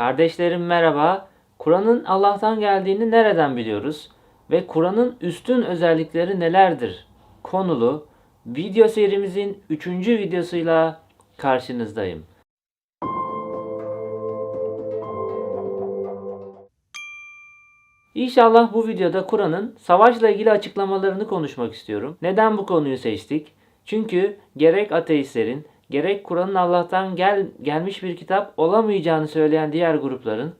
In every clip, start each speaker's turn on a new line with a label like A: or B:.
A: Kardeşlerim merhaba. Kur'an'ın Allah'tan geldiğini nereden biliyoruz? Ve Kur'an'ın üstün özellikleri nelerdir? Konulu video serimizin 3. videosuyla karşınızdayım. İnşallah bu videoda Kur'an'ın savaşla ilgili açıklamalarını konuşmak istiyorum. Neden bu konuyu seçtik? Çünkü gerek ateistlerin, gerek Kur'an'ın Allah'tan gel, gelmiş bir kitap olamayacağını söyleyen diğer grupların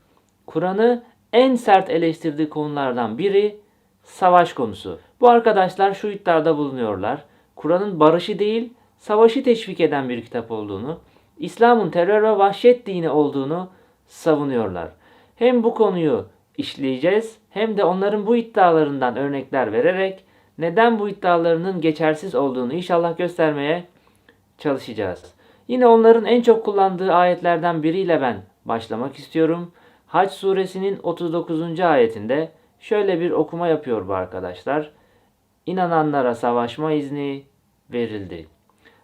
A: Kur'an'ı en sert eleştirdiği konulardan biri savaş konusu. Bu arkadaşlar şu iddiada bulunuyorlar. Kur'an'ın barışı değil, savaşı teşvik eden bir kitap olduğunu, İslam'ın terör ve vahşet dini olduğunu savunuyorlar. Hem bu konuyu işleyeceğiz hem de onların bu iddialarından örnekler vererek neden bu iddialarının geçersiz olduğunu inşallah göstermeye çalışacağız. Yine onların en çok ayetlerden biriyle ben başlamak istiyorum. Hac suresinin 39. ayetinde şöyle bir okuma yapıyor bu arkadaşlar. İnananlara savaşma izni verildi.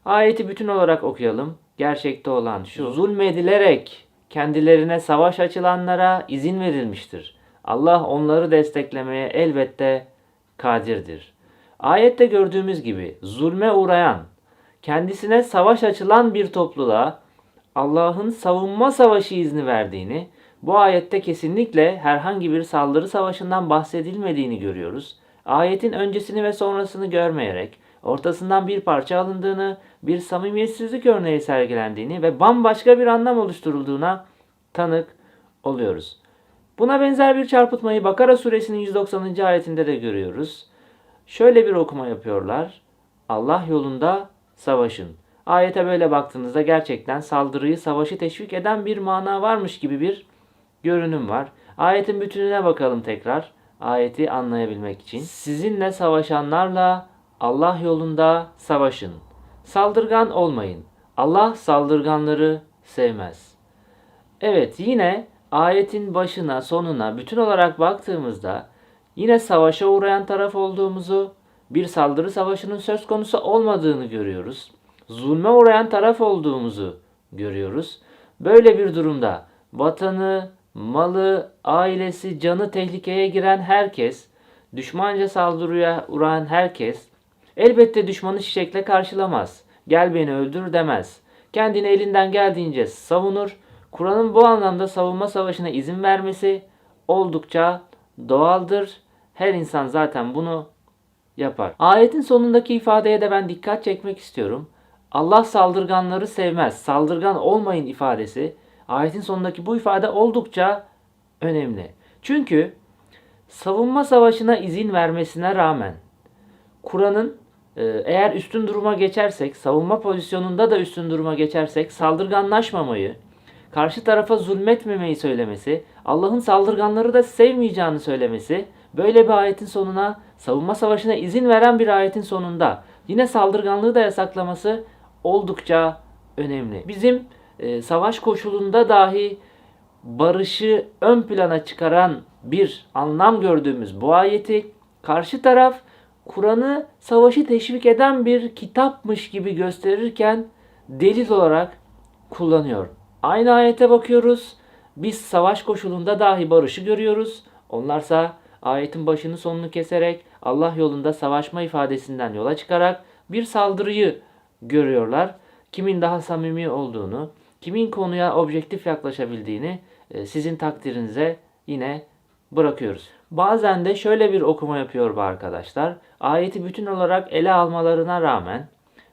A: Ayeti bütün olarak okuyalım. Gerçekte olan şu. Zulmedilerek kendilerine savaş açılanlara izin verilmiştir. Allah onları desteklemeye elbette kadirdir. Ayette gördüğümüz gibi zulme uğrayan, kendisine savaş açılan bir topluluğa Allah'ın savunma savaşı izni verdiğini, bu ayette kesinlikle herhangi bir saldırı savaşından bahsedilmediğini görüyoruz. Ayetin öncesini ve sonrasını görmeyerek ortasından bir parça alındığını, bir samimiyetsizlik örneği sergilendiğini ve bambaşka bir anlam oluşturulduğuna tanık oluyoruz. Buna benzer bir çarpıtmayı Bakara suresinin 190. ayetinde de görüyoruz. Şöyle bir okuma yapıyorlar. Allah yolunda savaşın. Ayete böyle baktığınızda gerçekten saldırıyı, savaşı teşvik eden bir mana varmış gibi bir görünüm var. Ayetin bütününe bakalım tekrar. Ayeti anlayabilmek için. Sizinle savaşanlarla Allah yolunda savaşın. Saldırgan olmayın. Allah saldırganları sevmez. Evet yine ayetin başına sonuna bütün olarak baktığımızda yine savaşa uğrayan taraf olduğumuzu, bir saldırı savaşının söz konusu olmadığını görüyoruz. Zulme uğrayan taraf olduğumuzu görüyoruz. Böyle bir durumda vatanı, malı, ailesi, canı tehlikeye giren herkes, düşmanca saldırıya uğrayan herkes elbette düşmanı çiçekle karşılamaz. Gel beni öldür demez. Kendini elinden geldiğince savunur. Kur'an'ın bu anlamda savunma savaşına izin vermesi oldukça doğaldır. Her insan zaten bunu yapar. Ayetin sonundaki ifadeye de ben dikkat çekmek istiyorum. Allah saldırganları sevmez. Saldırgan olmayın ifadesi. Ayetin sonundaki bu ifade oldukça önemli. Çünkü savunma savaşına izin vermesine rağmen Kur'an'ın e, eğer üstün duruma geçersek, savunma pozisyonunda da üstün duruma geçersek saldırganlaşmamayı, karşı tarafa zulmetmemeyi söylemesi, Allah'ın saldırganları da sevmeyeceğini söylemesi, böyle bir ayetin sonuna savunma savaşına izin veren bir ayetin sonunda yine saldırganlığı da yasaklaması oldukça önemli. Bizim e, savaş koşulunda dahi barışı ön plana çıkaran bir anlam gördüğümüz bu ayeti karşı taraf Kur'an'ı savaşı teşvik eden bir kitapmış gibi gösterirken delil olarak kullanıyor. Aynı ayete bakıyoruz. Biz savaş koşulunda dahi barışı görüyoruz. Onlarsa ayetin başını sonunu keserek Allah yolunda savaşma ifadesinden yola çıkarak bir saldırıyı görüyorlar. Kimin daha samimi olduğunu, kimin konuya objektif yaklaşabildiğini e, sizin takdirinize yine bırakıyoruz. Bazen de şöyle bir okuma yapıyor bu arkadaşlar. Ayeti bütün olarak ele almalarına rağmen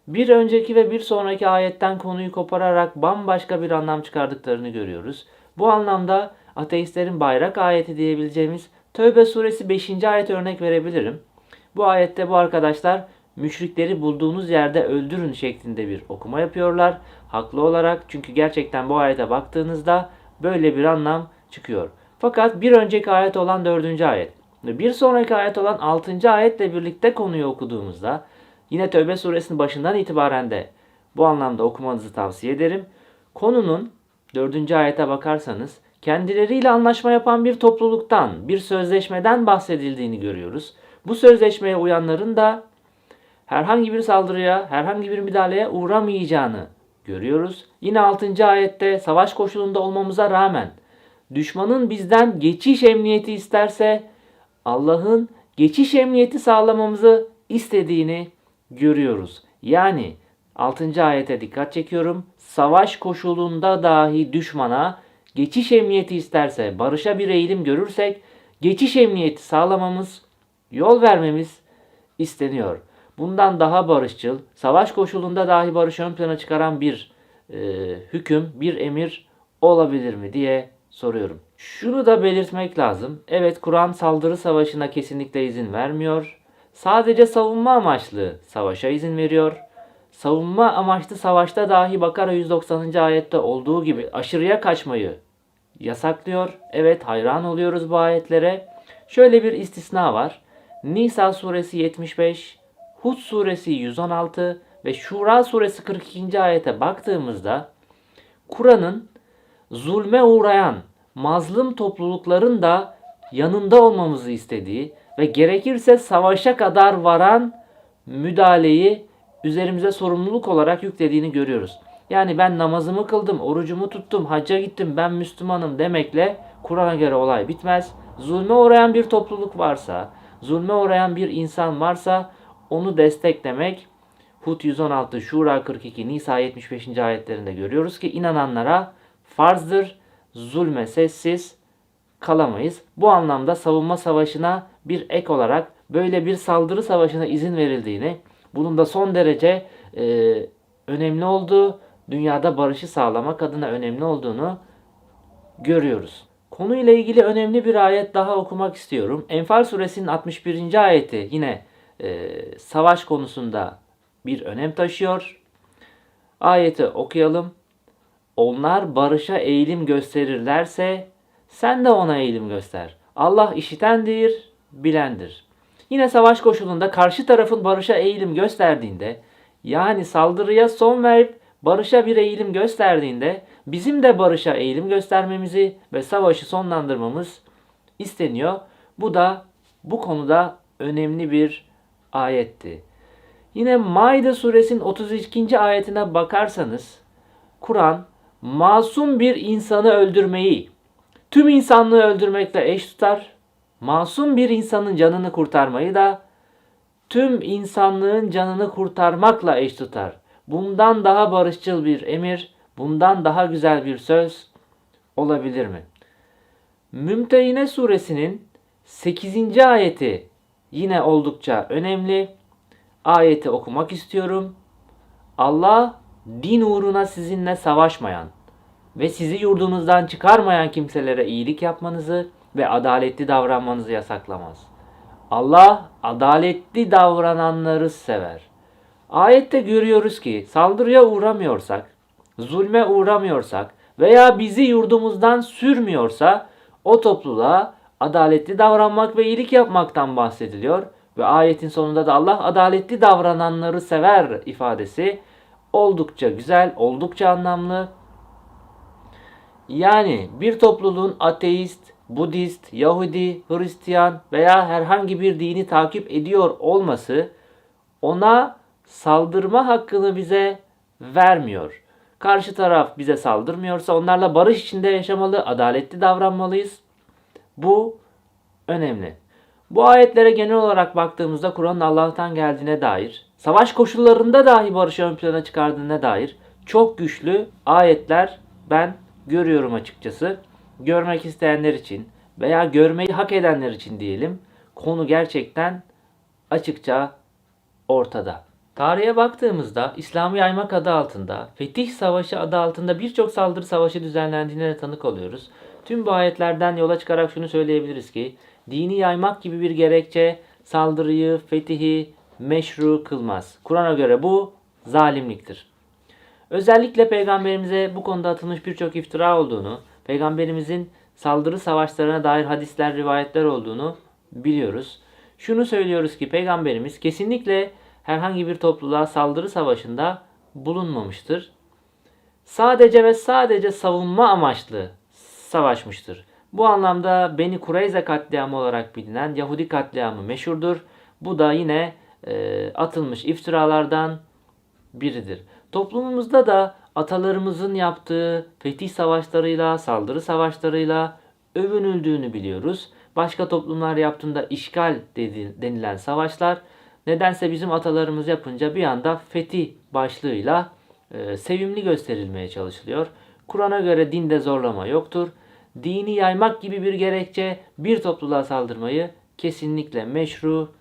A: bir önceki ve bir sonraki ayetten konuyu kopararak bambaşka bir anlam çıkardıklarını görüyoruz. Bu anlamda ateistlerin bayrak ayeti diyebileceğimiz Tövbe suresi 5. ayet örnek verebilirim. Bu ayette bu arkadaşlar müşrikleri bulduğunuz yerde öldürün şeklinde bir okuma yapıyorlar. Haklı olarak çünkü gerçekten bu ayete baktığınızda böyle bir anlam çıkıyor. Fakat bir önceki ayet olan 4. ayet ve bir sonraki ayet olan 6. ayetle birlikte konuyu okuduğumuzda yine Tövbe suresinin başından itibaren de bu anlamda okumanızı tavsiye ederim. Konunun 4. ayete bakarsanız kendileriyle anlaşma yapan bir topluluktan, bir sözleşmeden bahsedildiğini görüyoruz. Bu sözleşmeye uyanların da herhangi bir saldırıya, herhangi bir müdahaleye uğramayacağını görüyoruz. Yine 6. ayette savaş koşulunda olmamıza rağmen düşmanın bizden geçiş emniyeti isterse Allah'ın geçiş emniyeti sağlamamızı istediğini görüyoruz. Yani 6. ayete dikkat çekiyorum. Savaş koşulunda dahi düşmana geçiş emniyeti isterse, barışa bir eğilim görürsek geçiş emniyeti sağlamamız, yol vermemiz isteniyor. Bundan daha barışçıl, savaş koşulunda dahi barış ön plana çıkaran bir e, hüküm, bir emir olabilir mi diye soruyorum. Şunu da belirtmek lazım. Evet Kur'an saldırı savaşına kesinlikle izin vermiyor. Sadece savunma amaçlı savaşa izin veriyor. Savunma amaçlı savaşta dahi Bakara 190. ayette olduğu gibi aşırıya kaçmayı yasaklıyor. Evet hayran oluyoruz bu ayetlere. Şöyle bir istisna var. Nisa suresi 75, Hud suresi 116 ve Şura suresi 42. ayete baktığımızda Kur'an'ın zulme uğrayan mazlum toplulukların da yanında olmamızı istediği ve gerekirse savaşa kadar varan müdahaleyi üzerimize sorumluluk olarak yüklediğini görüyoruz. Yani ben namazımı kıldım, orucumu tuttum, hacca gittim, ben Müslümanım demekle Kur'an'a göre olay bitmez. Zulme uğrayan bir topluluk varsa, zulme uğrayan bir insan varsa onu desteklemek Hud 116, Şura 42, Nisa 75. ayetlerinde görüyoruz ki inananlara farzdır, zulme sessiz kalamayız. Bu anlamda savunma savaşına bir ek olarak böyle bir saldırı savaşına izin verildiğini, bunun da son derece e, önemli olduğu, dünyada barışı sağlamak adına önemli olduğunu görüyoruz. Konuyla ilgili önemli bir ayet daha okumak istiyorum. Enfal suresinin 61. ayeti yine e, savaş konusunda bir önem taşıyor. Ayeti okuyalım. Onlar barışa eğilim gösterirlerse sen de ona eğilim göster. Allah işitendir, bilendir. Yine savaş koşulunda karşı tarafın barışa eğilim gösterdiğinde yani saldırıya son verip barışa bir eğilim gösterdiğinde bizim de barışa eğilim göstermemizi ve savaşı sonlandırmamız isteniyor. Bu da bu konuda önemli bir ayetti. Yine Maide suresinin 32. ayetine bakarsanız Kur'an masum bir insanı öldürmeyi tüm insanlığı öldürmekle eş tutar. Masum bir insanın canını kurtarmayı da tüm insanlığın canını kurtarmakla eş tutar. Bundan daha barışçıl bir emir, bundan daha güzel bir söz olabilir mi? Mümtehine suresinin 8. ayeti yine oldukça önemli. Ayeti okumak istiyorum. Allah din uğruna sizinle savaşmayan ve sizi yurdunuzdan çıkarmayan kimselere iyilik yapmanızı ve adaletli davranmanızı yasaklamaz. Allah adaletli davrananları sever. Ayette görüyoruz ki saldırıya uğramıyorsak, zulme uğramıyorsak veya bizi yurdumuzdan sürmüyorsa o topluluğa adaletli davranmak ve iyilik yapmaktan bahsediliyor ve ayetin sonunda da Allah adaletli davrananları sever ifadesi oldukça güzel, oldukça anlamlı. Yani bir topluluğun ateist, Budist, Yahudi, Hristiyan veya herhangi bir dini takip ediyor olması ona saldırma hakkını bize vermiyor. Karşı taraf bize saldırmıyorsa onlarla barış içinde yaşamalı, adaletli davranmalıyız. Bu önemli. Bu ayetlere genel olarak baktığımızda Kur'an'ın Allah'tan geldiğine dair, savaş koşullarında dahi barışı ön plana çıkardığına dair çok güçlü ayetler ben görüyorum açıkçası. Görmek isteyenler için veya görmeyi hak edenler için diyelim konu gerçekten açıkça ortada. Tarihe baktığımızda İslam'ı yaymak adı altında, Fetih Savaşı adı altında birçok saldırı savaşı düzenlendiğine de tanık oluyoruz. Tüm bu ayetlerden yola çıkarak şunu söyleyebiliriz ki, dini yaymak gibi bir gerekçe saldırıyı, fetihi meşru kılmaz. Kur'an'a göre bu zalimliktir. Özellikle peygamberimize bu konuda atılmış birçok iftira olduğunu, peygamberimizin saldırı savaşlarına dair hadisler, rivayetler olduğunu biliyoruz. Şunu söylüyoruz ki peygamberimiz kesinlikle herhangi bir topluluğa saldırı savaşında bulunmamıştır. Sadece ve sadece savunma amaçlı savaşmıştır. Bu anlamda Beni Kureyze katliamı olarak bilinen Yahudi katliamı meşhurdur. Bu da yine e, atılmış iftiralardan biridir. Toplumumuzda da atalarımızın yaptığı fetih savaşlarıyla, saldırı savaşlarıyla övünüldüğünü biliyoruz. Başka toplumlar yaptığında işgal denilen savaşlar nedense bizim atalarımız yapınca bir anda fetih başlığıyla e, sevimli gösterilmeye çalışılıyor. Kur'an'a göre dinde zorlama yoktur. Dini yaymak gibi bir gerekçe bir topluluğa saldırmayı kesinlikle meşru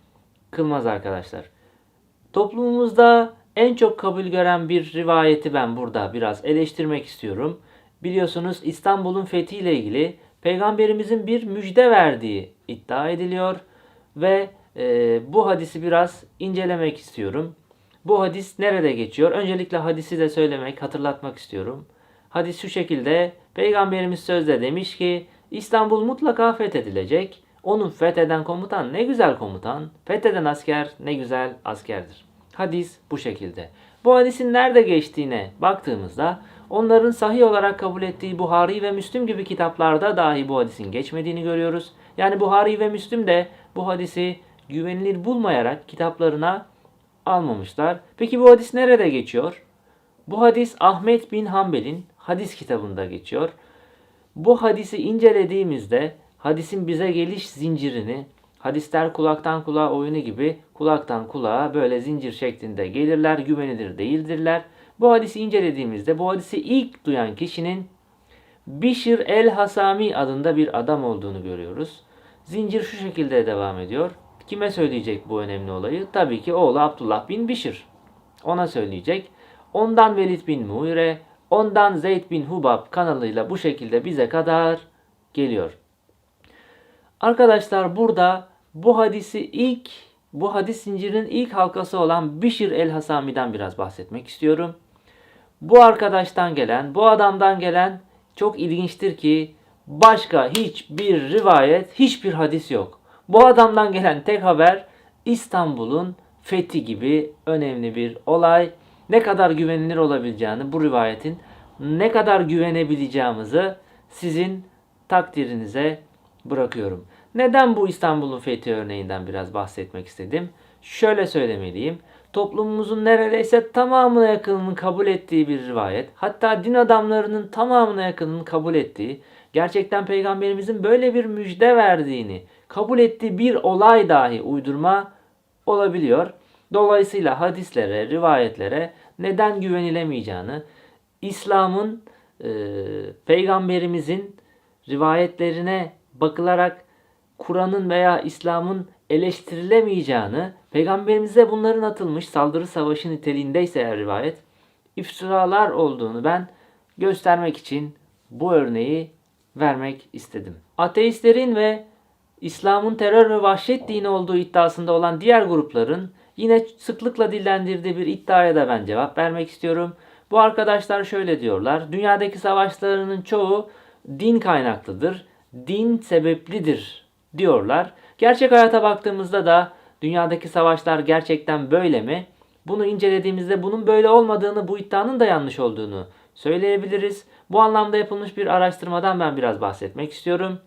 A: kılmaz arkadaşlar. Toplumumuzda en çok kabul gören bir rivayeti ben burada biraz eleştirmek istiyorum. Biliyorsunuz İstanbul'un fethiyle ilgili peygamberimizin bir müjde verdiği iddia ediliyor ve e, bu hadisi biraz incelemek istiyorum. Bu hadis nerede geçiyor? Öncelikle hadisi de söylemek, hatırlatmak istiyorum. Hadis şu şekilde Peygamberimiz sözde demiş ki İstanbul mutlaka fethedilecek. Onun fetheden komutan ne güzel komutan, fetheden asker ne güzel askerdir. Hadis bu şekilde. Bu hadisin nerede geçtiğine baktığımızda onların sahih olarak kabul ettiği Buhari ve Müslim gibi kitaplarda dahi bu hadisin geçmediğini görüyoruz. Yani Buhari ve Müslim de bu hadisi güvenilir bulmayarak kitaplarına almamışlar. Peki bu hadis nerede geçiyor? Bu hadis Ahmet bin Hanbel'in hadis kitabında geçiyor. Bu hadisi incelediğimizde hadisin bize geliş zincirini, hadisler kulaktan kulağa oyunu gibi kulaktan kulağa böyle zincir şeklinde gelirler, güvenilir değildirler. Bu hadisi incelediğimizde bu hadisi ilk duyan kişinin Bişir el-Hasami adında bir adam olduğunu görüyoruz. Zincir şu şekilde devam ediyor. Kime söyleyecek bu önemli olayı? Tabii ki oğlu Abdullah bin Bişir. Ona söyleyecek. Ondan Velid bin Muire, ondan Zeyd bin Hubab kanalıyla bu şekilde bize kadar geliyor. Arkadaşlar burada bu hadisi ilk bu hadis zincirinin ilk halkası olan Bişir el-Hasami'den biraz bahsetmek istiyorum. Bu arkadaştan gelen, bu adamdan gelen çok ilginçtir ki başka hiçbir rivayet, hiçbir hadis yok. Bu adamdan gelen tek haber İstanbul'un fethi gibi önemli bir olay. Ne kadar güvenilir olabileceğini bu rivayetin ne kadar güvenebileceğimizi sizin takdirinize bırakıyorum. Neden bu İstanbul'un fethi örneğinden biraz bahsetmek istedim? Şöyle söylemeliyim. Toplumumuzun neredeyse tamamına yakınının kabul ettiği bir rivayet, hatta din adamlarının tamamına yakınının kabul ettiği, gerçekten peygamberimizin böyle bir müjde verdiğini kabul ettiği bir olay dahi uydurma olabiliyor. Dolayısıyla hadislere, rivayetlere neden güvenilemeyeceğini, İslam'ın e, peygamberimizin rivayetlerine bakılarak Kur'an'ın veya İslam'ın eleştirilemeyeceğini, peygamberimize bunların atılmış saldırı savaşı niteliğindeyse eğer rivayet, iftiralar olduğunu ben göstermek için bu örneği vermek istedim. Ateistlerin ve İslam'ın terör ve vahşet dini olduğu iddiasında olan diğer grupların yine sıklıkla dillendirdiği bir iddiaya da ben cevap vermek istiyorum. Bu arkadaşlar şöyle diyorlar. Dünyadaki savaşlarının çoğu din kaynaklıdır. Din sebeplidir diyorlar. Gerçek hayata baktığımızda da dünyadaki savaşlar gerçekten böyle mi? Bunu incelediğimizde bunun böyle olmadığını, bu iddianın da yanlış olduğunu söyleyebiliriz. Bu anlamda yapılmış bir araştırmadan ben biraz bahsetmek istiyorum.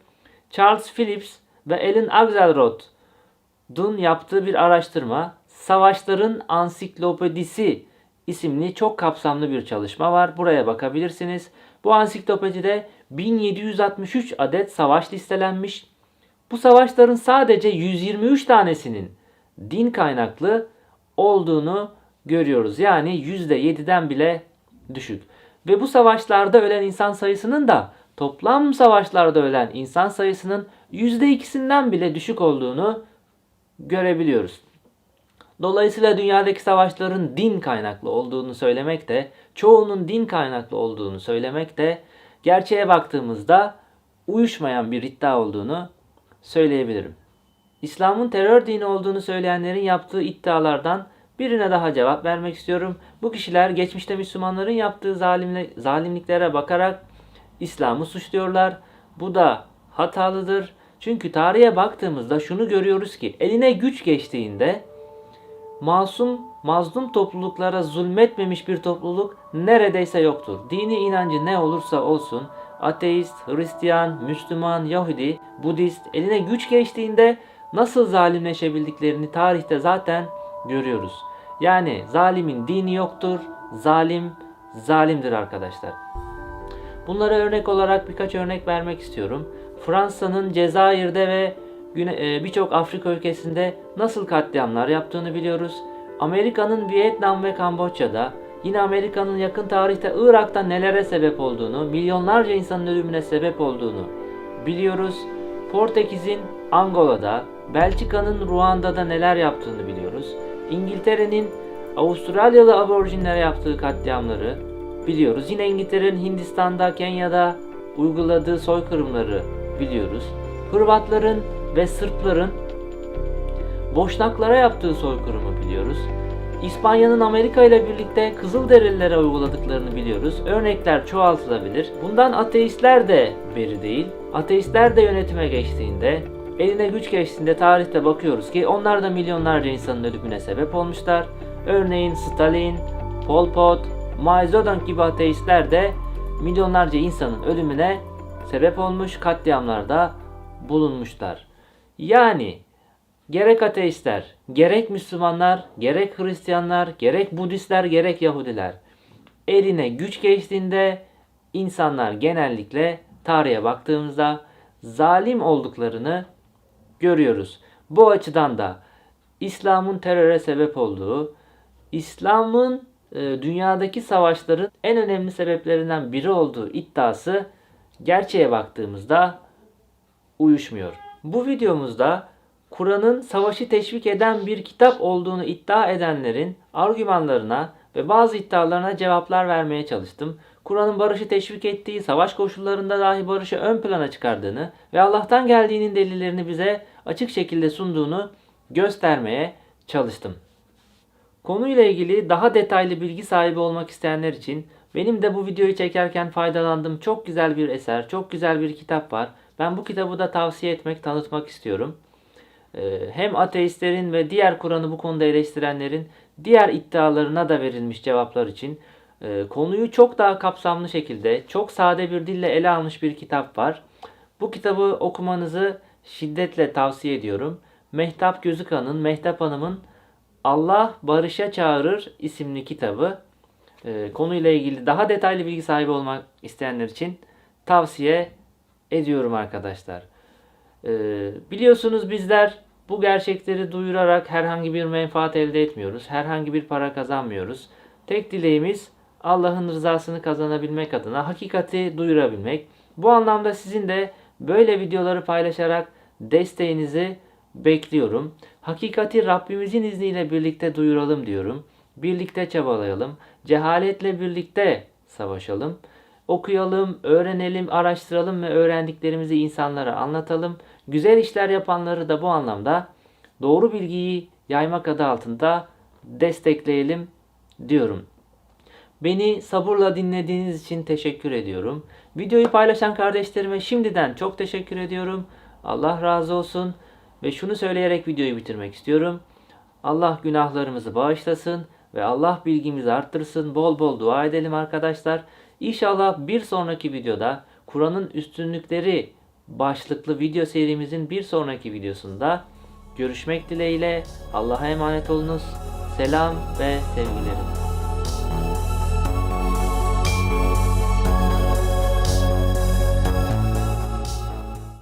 A: Charles Phillips ve Ellen Axelrod'un yaptığı bir araştırma Savaşların Ansiklopedisi isimli çok kapsamlı bir çalışma var. Buraya bakabilirsiniz. Bu ansiklopedide 1763 adet savaş listelenmiş. Bu savaşların sadece 123 tanesinin din kaynaklı olduğunu görüyoruz. Yani %7'den bile düşük. Ve bu savaşlarda ölen insan sayısının da toplam savaşlarda ölen insan sayısının %2'sinden bile düşük olduğunu görebiliyoruz. Dolayısıyla dünyadaki savaşların din kaynaklı olduğunu söylemek de, çoğunun din kaynaklı olduğunu söylemek de gerçeğe baktığımızda uyuşmayan bir iddia olduğunu söyleyebilirim. İslam'ın terör dini olduğunu söyleyenlerin yaptığı iddialardan birine daha cevap vermek istiyorum. Bu kişiler geçmişte Müslümanların yaptığı zalimliklere bakarak İslam'ı suçluyorlar. Bu da hatalıdır. Çünkü tarihe baktığımızda şunu görüyoruz ki eline güç geçtiğinde masum, mazlum topluluklara zulmetmemiş bir topluluk neredeyse yoktur. Dini inancı ne olursa olsun ateist, Hristiyan, Müslüman, Yahudi, Budist eline güç geçtiğinde nasıl zalimleşebildiklerini tarihte zaten görüyoruz. Yani zalimin dini yoktur, zalim zalimdir arkadaşlar. Bunlara örnek olarak birkaç örnek vermek istiyorum. Fransa'nın Cezayir'de ve e, birçok Afrika ülkesinde nasıl katliamlar yaptığını biliyoruz. Amerika'nın Vietnam ve Kamboçya'da, yine Amerika'nın yakın tarihte Irak'ta nelere sebep olduğunu, milyonlarca insanın ölümüne sebep olduğunu biliyoruz. Portekiz'in Angola'da, Belçika'nın Ruanda'da neler yaptığını biliyoruz. İngiltere'nin Avustralyalı aborjinlere yaptığı katliamları biliyoruz. Yine İngiltere'nin Hindistan'da, Kenya'da uyguladığı soykırımları biliyoruz. Hırvatların ve Sırpların Boşnaklara yaptığı soykırımı biliyoruz. İspanya'nın Amerika ile birlikte Kızılderililere uyguladıklarını biliyoruz. Örnekler çoğaltılabilir. Bundan ateistler de beri değil. Ateistler de yönetime geçtiğinde, eline güç geçtiğinde tarihte bakıyoruz ki onlar da milyonlarca insanın ölümüne sebep olmuşlar. Örneğin Stalin, Pol Pot, Mao Zedong gibi ateistler de milyonlarca insanın ölümüne sebep olmuş, katliamlarda bulunmuşlar. Yani gerek ateistler, gerek Müslümanlar, gerek Hristiyanlar, gerek Budistler, gerek Yahudiler eline güç geçtiğinde insanlar genellikle tarihe baktığımızda zalim olduklarını görüyoruz. Bu açıdan da İslam'ın teröre sebep olduğu, İslam'ın dünyadaki savaşların en önemli sebeplerinden biri olduğu iddiası gerçeğe baktığımızda uyuşmuyor. Bu videomuzda Kur'an'ın savaşı teşvik eden bir kitap olduğunu iddia edenlerin argümanlarına ve bazı iddialarına cevaplar vermeye çalıştım. Kur'an'ın barışı teşvik ettiği, savaş koşullarında dahi barışı ön plana çıkardığını ve Allah'tan geldiğinin delillerini bize açık şekilde sunduğunu göstermeye çalıştım. Konuyla ilgili daha detaylı bilgi sahibi olmak isteyenler için benim de bu videoyu çekerken faydalandığım çok güzel bir eser, çok güzel bir kitap var. Ben bu kitabı da tavsiye etmek, tanıtmak istiyorum. Ee, Hem ateistlerin ve diğer Kur'an'ı bu konuda eleştirenlerin diğer iddialarına da verilmiş cevaplar için e, konuyu çok daha kapsamlı şekilde, çok sade bir dille ele almış bir kitap var. Bu kitabı okumanızı şiddetle tavsiye ediyorum. Mehtap Gözükan'ın, Mehtap Hanım'ın Allah Barış'a Çağırır isimli kitabı. Ee, konuyla ilgili daha detaylı bilgi sahibi olmak isteyenler için tavsiye ediyorum arkadaşlar. Ee, biliyorsunuz bizler bu gerçekleri duyurarak herhangi bir menfaat elde etmiyoruz. Herhangi bir para kazanmıyoruz. Tek dileğimiz Allah'ın rızasını kazanabilmek adına hakikati duyurabilmek. Bu anlamda sizin de böyle videoları paylaşarak desteğinizi bekliyorum. Hakikati Rabbimizin izniyle birlikte duyuralım diyorum. Birlikte çabalayalım. Cehaletle birlikte savaşalım. Okuyalım, öğrenelim, araştıralım ve öğrendiklerimizi insanlara anlatalım. Güzel işler yapanları da bu anlamda doğru bilgiyi yaymak adı altında destekleyelim diyorum. Beni sabırla dinlediğiniz için teşekkür ediyorum. Videoyu paylaşan kardeşlerime şimdiden çok teşekkür ediyorum. Allah razı olsun. Ve şunu söyleyerek videoyu bitirmek istiyorum. Allah günahlarımızı bağışlasın ve Allah bilgimizi arttırsın. Bol bol dua edelim arkadaşlar. İnşallah bir sonraki videoda Kur'an'ın üstünlükleri başlıklı video serimizin bir sonraki videosunda görüşmek dileğiyle. Allah'a emanet olunuz. Selam ve sevgilerim.